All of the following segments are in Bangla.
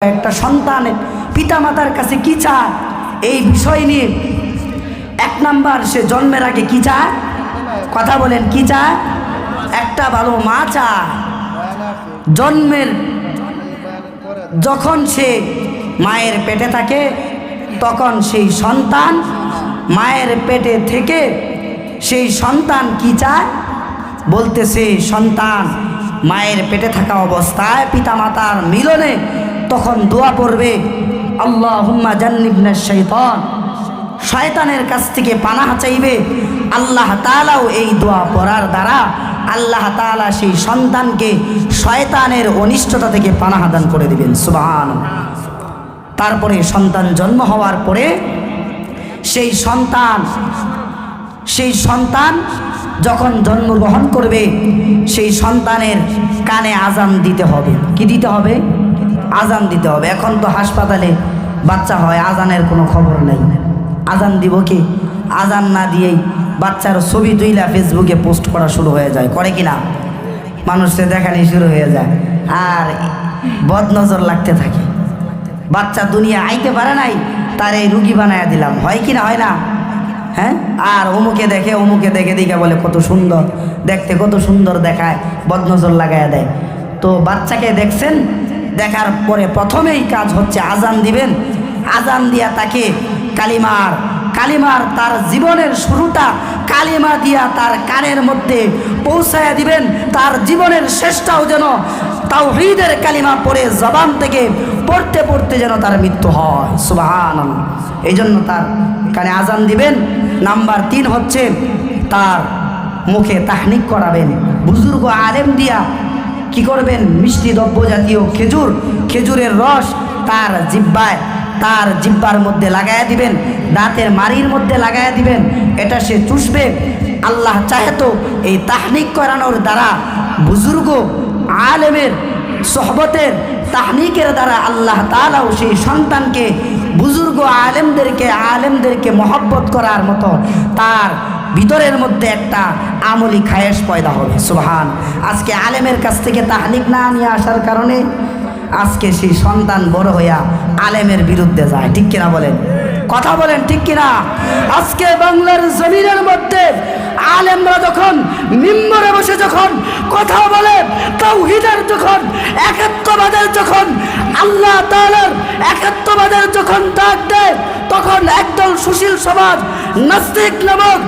একটা সন্তান পিতামাতার কাছে কি চায়? এই বিষয় নিয়ে এক নাম্বার সে জন্মের আগে কি চায়? কথা বলেন, কি চায়? একটা ভালো মা চায়। জন্মের যখন সে মায়ের পেটে থাকে, তখন সেই সন্তান মায়ের পেটে থেকে সেই সন্তান কি চায়? বলতে বলতেছে, সন্তান, মায়ের পেটে থাকা অবস্থায় পিতামাতার মিলনে তখন দোয়া পড়বে আল্লাহ হুম্মা জান্নিবনা শৈতন শয়তানের কাছ থেকে পানাহা চাইবে, আল্লাহ তালাও এই দোয়া পড়ার দ্বারা আল্লাহ তালা সেই সন্তানকে শয়তানের অনিষ্টতা থেকে পানাহা দান করে দিবেন সুবাহান তারপরে সন্তান জন্ম হওয়ার পরে সেই সন্তান সেই সন্তান যখন জন্মগ্রহণ করবে, সেই সন্তানের কানে আজান দিতে হবে। কি দিতে হবে? আজান দিতে হবে। এখন তো হাসপাতালে বাচ্চা হয়, আজানের কোনো খবর নেই। আজান দিব কি? আজান না দিয়েই বাচ্চার ছবি তুইলা ফেসবুকে পোস্ট করা শুরু হয়ে যায়। করে কি না? মানুষকে দেখানি শুরু হয়ে যায়। আর বদনজর লাগতে থাকে। বাচ্চা দুনিয়া আইতে পারে নাই, তার এই রুগী বানায়া দিলাম। হয় কি না, হয় না? হ্যাঁ? আর অমুকে দেখে অমুকে দেখে দেখে বলে, কত সুন্দর। দেখতে কত সুন্দর দেখায়, বদনজর লাগায়া দেয়। তো বাচ্চাকে দেখছেন? দেখার পরে প্রথমেই কাজ হচ্ছে আজান দিবেন। আজান দিয়া তাকে কালিমার কালিমার তার জীবনের শুরুটা, কালিমা দিয়া তার কানের মধ্যে পৌঁছায় দিবেন। তার জীবনের শেষটাও যেন তাও হৃদের কালিমা পড়ে জবান থেকে পড়তে পড়তে যেন তার মৃত্যু হয়। সুবাহান এই জন্য তার কানে আজান দিবেন। নাম্বার তিন হচ্ছে তার মুখে তাহনিক করাবেন। বুজুর্গ আলেম দিয়া কি করবেন? মিষ্টি দ্রব্য জাতীয় খেজুর, খেজুরের রস তার জিব্বায়, তার জিব্বার মধ্যে লাগাইয়া দিবেন, দাঁতের মারির মধ্যে লাগাইয়া দিবেন, এটা সে চুষবে। আল্লাহ চাহে তো এই তাহনিক করানোর দ্বারা বুজুর্গ আলেমের সহবতের তাহনিকের দ্বারা আল্লাহ তালাও সেই সন্তানকে, বুজুর্গ আলেমদেরকে আলেমদেরকে মহব্বত করার মতো তার ভিতরের মধ্যে একটা আমলি খায়েশ পয়দা হবে সুহান আজকে আলেমের কাছ থেকে তাহনিক না নিয়ে আসার কারণে আজকে সেই সন্তান বড় হইয়া আলেমের বিরুদ্ধে যায়, ঠিক কিনা বলেন? কথা বলেন, ঠিক কিনা? আজকে বাংলার জমিনের মধ্যে আলেমরা যখন মিম্বরে বসে যখন কথা বলে, তাওহিদের যখন একাত্মবাদের যখন আল্লাহ তাআলার একাত্মবাদের যখন ডাক দেয়, তখন একদল সুশীল সমাজ, নাস্তিক নামক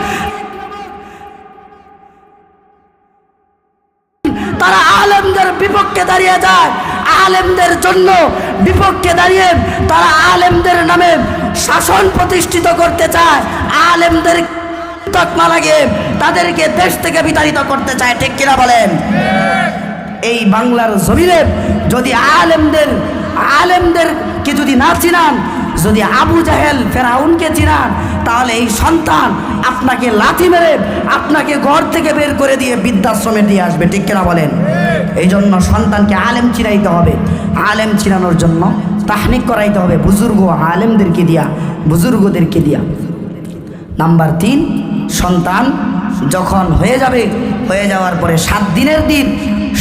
বিপক্ষে দাঁড়িয়ে যায়। আলেমদের জন্য বিপক্ষে দাঁড়িয়ে তারা আলেমদের নামে শাসন প্রতিষ্ঠিত করতে চায়। আলেমদের তকমা লাগে তাদেরকে দেশ থেকে বিতাড়িত করতে চায়। ঠিক কিনা বলেন? এই বাংলার জমিনে যদি আলেমদের আলেমদেরকে যদি না চিনান, যদি আবু জাহেল ফেরাউনকে চিনান, তাহলে এই সন্তান আপনাকে লাথি মেরে আপনাকে ঘর থেকে বের করে দিয়ে বৃদ্ধাশ্রমে দিয়ে আসবে। ঠিক কিনা বলেন? এই জন্য সন্তানকে আলেম চিনাইতে হবে। আলেম চিনানোর জন্য তাহনিক করাইতে হবে বুজুর্গ আলেমদেরকে দিয়া, বুজুর্গদেরকে দিয়া। নাম্বার তিন, সন্তান যখন হয়ে যাবে, হয়ে যাওয়ার পরে সাত দিনের দিন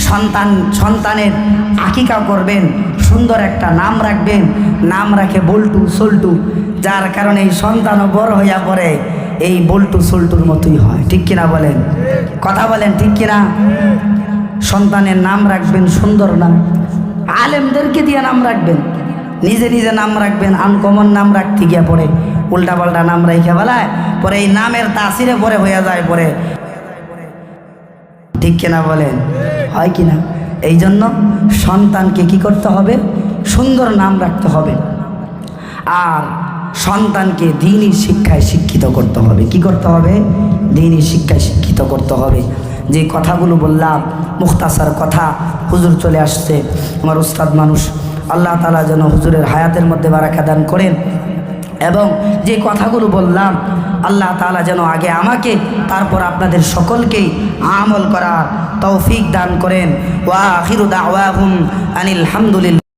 সন্তান, সন্তানের আকিকা করবেন, সুন্দর একটা নাম রাখবেন, নাম রাখে বল্টু সল্টু, যার কারণে এই সন্তানও বড় হইয়া পড়ে। এই বল্টু সল্টুর মতোই হয়, ঠিক কিনা বলেন? কথা বলেন, ঠিক কিনা? সন্তানের নাম রাখবেন সুন্দর নাম। আলেমদেরকে দিয়ে নাম রাখবেন। নিজে নিজে নাম রাখবেন আনকমন নাম রাখতে গিয়া পরে উল্টা পাল্টা নাম রাইখা বেলায় পরে এই নামের তাসিরে পরে হইয়া যায় পরে। ঠিক কিনা বলেন? হয় কিনা? এই জন্য সন্তানকে কি করতে হবে? সুন্দর নাম রাখতে হবে। আর সন্তানকে দিনই শিক্ষায় শিক্ষিত করতে হবে। কি করতে হবে? দিনই শিক্ষায় শিক্ষিত করতে হবে। যে কথাগুলো বললাম, মুখতাসার কথা, হুজুর চলে আসছে। আমার উস্তাদ মানুষ, আল্লাহ তালা যেন হুজুরের হায়াতের মধ্যে বারাকা দান করেন। এবং যে কথাগুলো বললাম, আল্লাহ তালা যেন আগে আমাকে, তারপর আপনাদের সকলকেই আমল করার তৌফিক দান করেন। ওয়া আখিরু দাওয়াহুম আনিল হামদুলিল্লাহ।